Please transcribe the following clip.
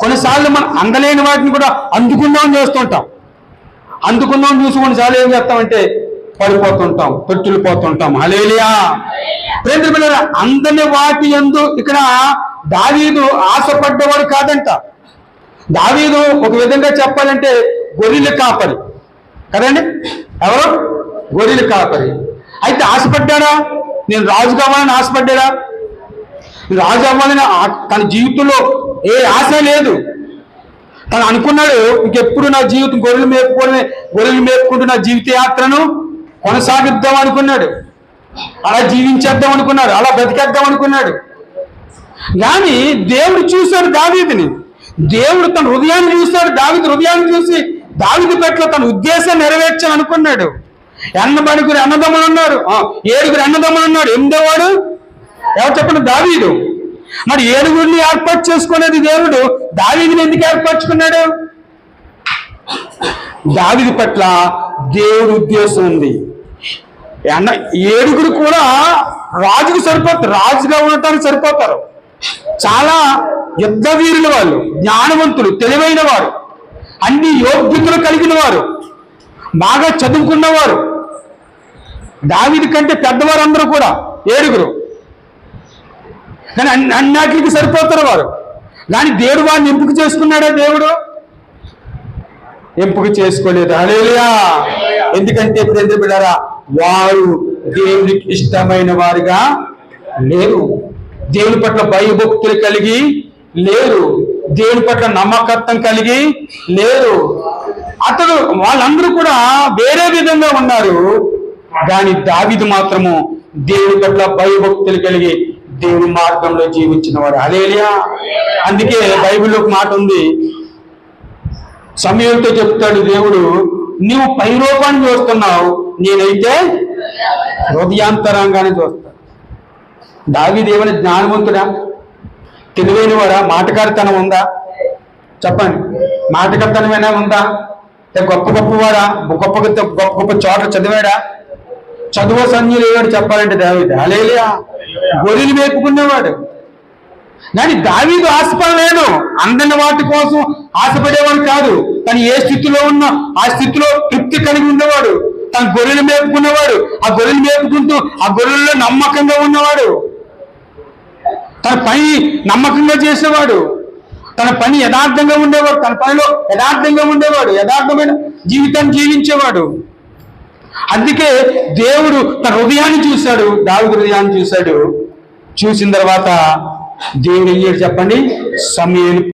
కొన్నిసార్లు మనం అందలేని వాటిని కూడా అందుకుందామని చేస్తుంటాం. అందుకుందాం చూసి కొన్నిసార్లు ఏం చేస్తామంటే పడిపోతుంటాం తొట్టులు పోతుంటాం హలేలియా ప్రేమ అందని వాటి ఎందు ఇక్కడ దావీదు ఆశపడ్డవాడు కాదంట. దావీదు ఒక విధంగా చెప్పాలంటే గొర్రెలు కాపరి. కదండి? ఎవరు? గొర్రెలు కాపరి. అయితే ఆశపడ్డాడా? నేను రాజు కావాలని ఆశపడ్డాడా? రాజు అవ్వాలని తన జీవితంలో ఏ ఆశ లేదు. తను అనుకున్నాడు ఇంకెప్పుడు నా జీవితం గొర్రెలు మేపుకొని గొర్రెలు మేపుకుంటూ నా జీవిత యాత్రను కొనసాగిద్దాం అనుకున్నాడు. అలా జీవించేద్దాం అనుకున్నాడు అలా బ్రతికేద్దాం అనుకున్నాడు. కానీ దేవుడు చూశాడు దావీదిని. దేవుడు తన హృదయాన్ని చూశాడు దావిది హృదయాన్ని చూసి దావిది పట్ల తన ఉద్దేశం నెరవేర్చాను అనుకున్నాడు. ఎన్నబడుగురు అన్నదమ్ములు ఉన్నారు. ఏడుగురు అన్నదమ్ములు ఉన్నారు. ఎనిమిదో వాడు? ఎవరు చెప్పండి? దావీదు. మరి ఏడుగురిని ఏర్పాటు చేసుకునేది దేవుడు? దావిదిని ఎందుకు ఏర్పరచుకున్నాడు? దావిది పట్ల దేవుడి ఉద్దేశం ఉంది. అన్న ఏడుగురు కూడా రాజుకు సరిపోతారు రాజుగా ఉండటానికి సరిపోతారు. చాలా యుద్ధ వీరులు వాళ్ళు జ్ఞానవంతులు తెలివైన వారు అన్ని యోగ్యతలు కలిగిన వారు బాగా చదువుకున్నవారు దావిది కంటే పెద్దవారు అందరూ కూడా ఏడుగురు. కానీ అన్ని అన్నిటికి సరిపోతారు వారు. కానీ దేవుడు వారిని ఎంపిక చేసుకున్నాడా దేవుడు? ఎంపిక చేసుకోలేదు. అలేలియా ఎందుకంటే ఇప్పుడు ఎందుకు బిడ్డారా వారు దేవునికి ఇష్టమైన వారుగా లేరు. దేవుని పట్ల భయభక్తులు కలిగి లేరు. దేవుని పట్ల నమ్మకత్వం కలిగి లేరు. అతడు వాళ్ళందరూ కూడా వేరే విధంగా ఉన్నారు. కానీ దావిది మాత్రము దేవుని పట్ల భయభక్తులు కలిగి దేవుని మార్గంలో జీవించిన వారు అలేలియా అందుకే బైబిల్లో ఒక మాట ఉంది. సమయంతో చెప్తాడు దేవుడు నువ్వు పై రూపాన్ని చూస్తున్నావు. నేనైతే హృదయాంతరంగానే చూస్తాను. దావి దేవుని జ్ఞానవంతుడా? తెలివైన వాడా మాటకారితనం ఉందా? చెప్పండి. మాటకారితనమైనా ఉందా? గొప్ప గొప్పవాడా? గొప్ప గొప్ప గొప్ప గొప్ప చోట్ల చదివాడా? చదువు సంధ్యులు ఏవాడు చెప్పాలంటే దావిది. అలేలియా గొర్రెలు వేపుకునేవాడు కానీ దావీదు ఆశపడలేడు అందని వాటి కోసం ఆశపడేవాడు కాదు. తను ఏ స్థితిలో ఉన్నా ఆ స్థితిలో తృప్తి కలిగి ఉండేవాడు. తన గొర్రెలు మేపుకునేవాడు. ఆ గొర్రెలు మేపుకుంటూ ఆ గొర్రెల్లో నమ్మకంగా ఉన్నవాడు. తన పని నమ్మకంగా చేసేవాడు. తన పని యథార్థంగా ఉండేవాడు. తన పనిలో యథార్థంగా ఉండేవాడు. యథార్థమైన జీవితాన్ని జీవించేవాడు. అందుకే దేవుడు తన హృదయాన్ని చూశాడు దావిది హృదయాన్ని చూశాడు. చూసిన తర్వాత దేవుడు ఏం చెప్పండి? సమయం